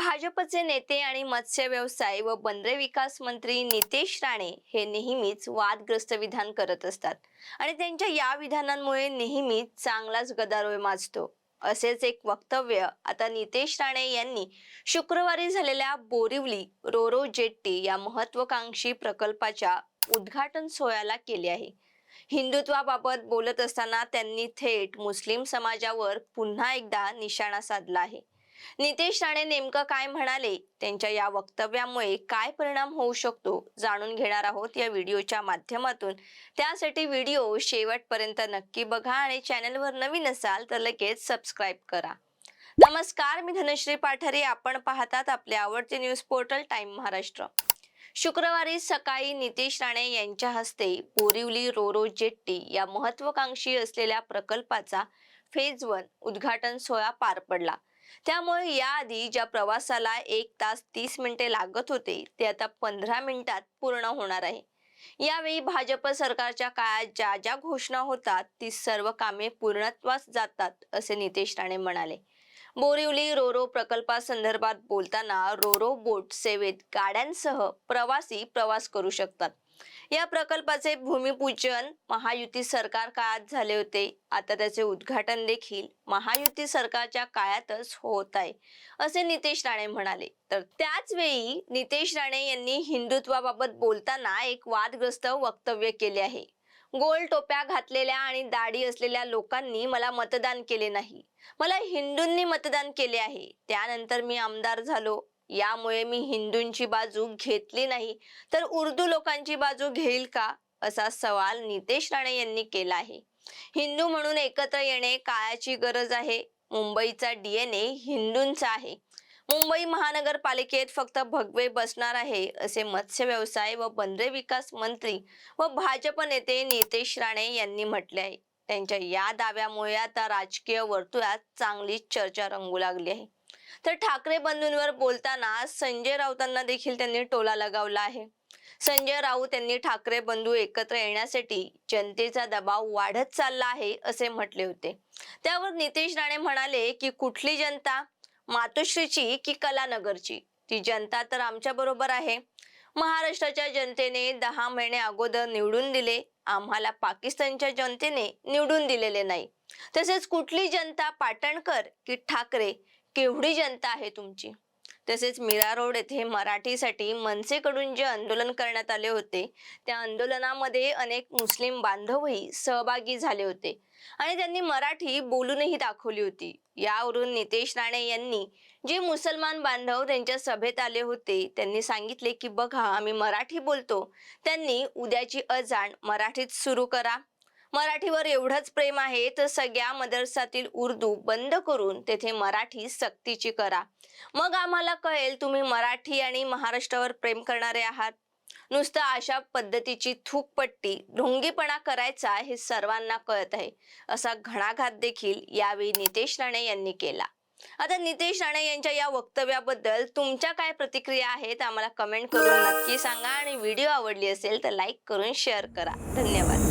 भाजपचे नेते आणि मत्स्य व्यवसाय व बंदरे विकास मंत्री नितेश राणे हे नेहमीच वादग्रस्त विधान करत असतात. आणि त्यांच्या या विधानांमुळे नेहमीच चांगलाच गदारोळ माजतो. असेच एक वक्तव्य आता नितेश राणे यांनी शुक्रवारी झालेल्या बोरिवली रोरो जेट्टी या महत्वाकांक्षी प्रकल्पाच्या उद्घाटन सोहळ्याला केले आहे. हिंदुत्वाबाबत बोलत असताना त्यांनी थेट मुस्लिम समाजावर पुन्हा एकदा निशाणा साधला आहे. नितेश राणे नेमकं काय म्हणाले? त्यांच्या या वक्तव्यामुळे काय परिणाम होऊ शकतो? जाणून घेणार आहोत या व्हिडिओच्या माध्यमातून. त्यासाठी व्हिडिओ शेवटपर्यंत नक्की बघा आणि चॅनलवर नवीन असाल तर लगेच सबस्क्राईब करा. नमस्कार मी धनश्री पाठारे. आपण पाहतात आपले आवडते न्यूज पोर्टल टाइम महाराष्ट्र. शुक्रवारी सकाळी नितेश राणे यांच्या हस्ते बोरिवली रोरो जेट्टी या महत्वाकांक्षी असलेल्या प्रकल्पाचा फेज वन उद्घाटन सोहळा पार पडला. त्यामुळे याआधी ज्या प्रवासाला एक तास तीस मिनिटे लागत होते ते आता पंधरा मिनिटात पूर्ण होणार आहे. यावेळी भाजप सरकारच्या काळात ज्या ज्या घोषणा होतात ती सर्व कामे पूर्णत्वास जातात असे नितेश राणे म्हणाले. बोरिवली रोरो प्रकल्पासंदर्भात बोलताना रोरो बोट सेवेत गाड्यांसह प्रवासी प्रवास करू शकतात. या प्रकल्पाचे भूमिपूजन महायुती सरकार काळात झाले होते. आता त्याचे उद्घाटन देखील महायुती सरकारच्या काळातच होत आहे असे नितेश राणे म्हणाले. तर त्याच वेळी नितेश राणे यांनी हिंदुत्वाबाबत बोलताना एक वादग्रस्त वक्तव्य केले आहे. गोल टोप्या घातलेल्या आणि दाढी असलेल्या लोकांनी मला मतदान केले नाही. मला हिंदूंनी मतदान केले आहे. त्यानंतर मी आमदार झालो. यामुळे मी हिंदूंची बाजू घेतली नाही. तर उर्दू लोकांची बाजू घेईल का? असा सवाल नितेश राणे यांनी केला आहे. हिंदू म्हणून एकत्र येणे काळाची गरज आहे. मुंबईचा डीएनए हिंदूंचा आहे. मुंबई महानगरपालिकेत फक्त भगवे बसणार आहे असे मत्स्य व्यवसाय व बंदरे विकास मंत्री व भाजप नेते नितेश राणे यांनी म्हटले आहे. त्यांच्या या दाव्यामुळे आता राजकीय वर्तुळात चांगलीच चर्चा रंगू लागली आहे. तर ठाकरे बंधूंवर बोलताना संजय राऊतांना देखील त्यांनी टोला लगावला आहे. संजय राऊत यांनी ठाकरे बंधू एकत्र येण्यासाठी जनतेचा दबाव वाढत चालला आहे असे म्हटले होते. त्यावर नितेश राणे म्हणाले की कुठली जनता? मातोश्रीची की कलानगरची? ती जनता तर आमच्या बरोबर आहे. महाराष्ट्राच्या जनतेने दहा महिने अगोदर निवडून दिले. आम्हाला पाकिस्तानच्या जनतेने निवडून दिलेले नाही. तसेच कुठली जनता? पाटणकर की ठाकरे? केवढी जनता आहे तुमची? तसेच मीरा रोड येथे मराठीसाठी मनसेकडून जे आंदोलन करण्यात आले होते त्या आंदोलनामध्ये अनेक मुस्लिम बांधवही सहभागी झाले होते आणि त्यांनी मराठी बोलूनही दाखवली होती. यावरून नितेश राणे यांनी जे मुसलमान बांधव त्यांच्या सभेत आले होते त्यांनी सांगितले की बघा आम्ही मराठी बोलतो. त्यांनी उद्याची अजाण मराठीत सुरू करा. मराठीवर एवढंच प्रेम आहे तर सगळ्या मदरसातील उर्दू बंद करून तेथे मराठी सक्तीची करा. मग आम्हाला कळेल तुम्ही मराठी आणि महाराष्ट्रावर प्रेम करणारे आहात. नुसतं अशा पद्धतीची थूकपट्टी ढोंगीपणा करायचा हे सर्वांना कळत आहे असा घणाघात देखील यावेळी नितेश राणे यांनी केला. आता नितेश राणे यांच्या या वक्तव्याबद्दल तुमच्या काय प्रतिक्रिया आहेत आम्हाला कमेंट करून नक्की सांगा आणि व्हिडिओ आवडली असेल तर लाईक करून शेअर करा. धन्यवाद.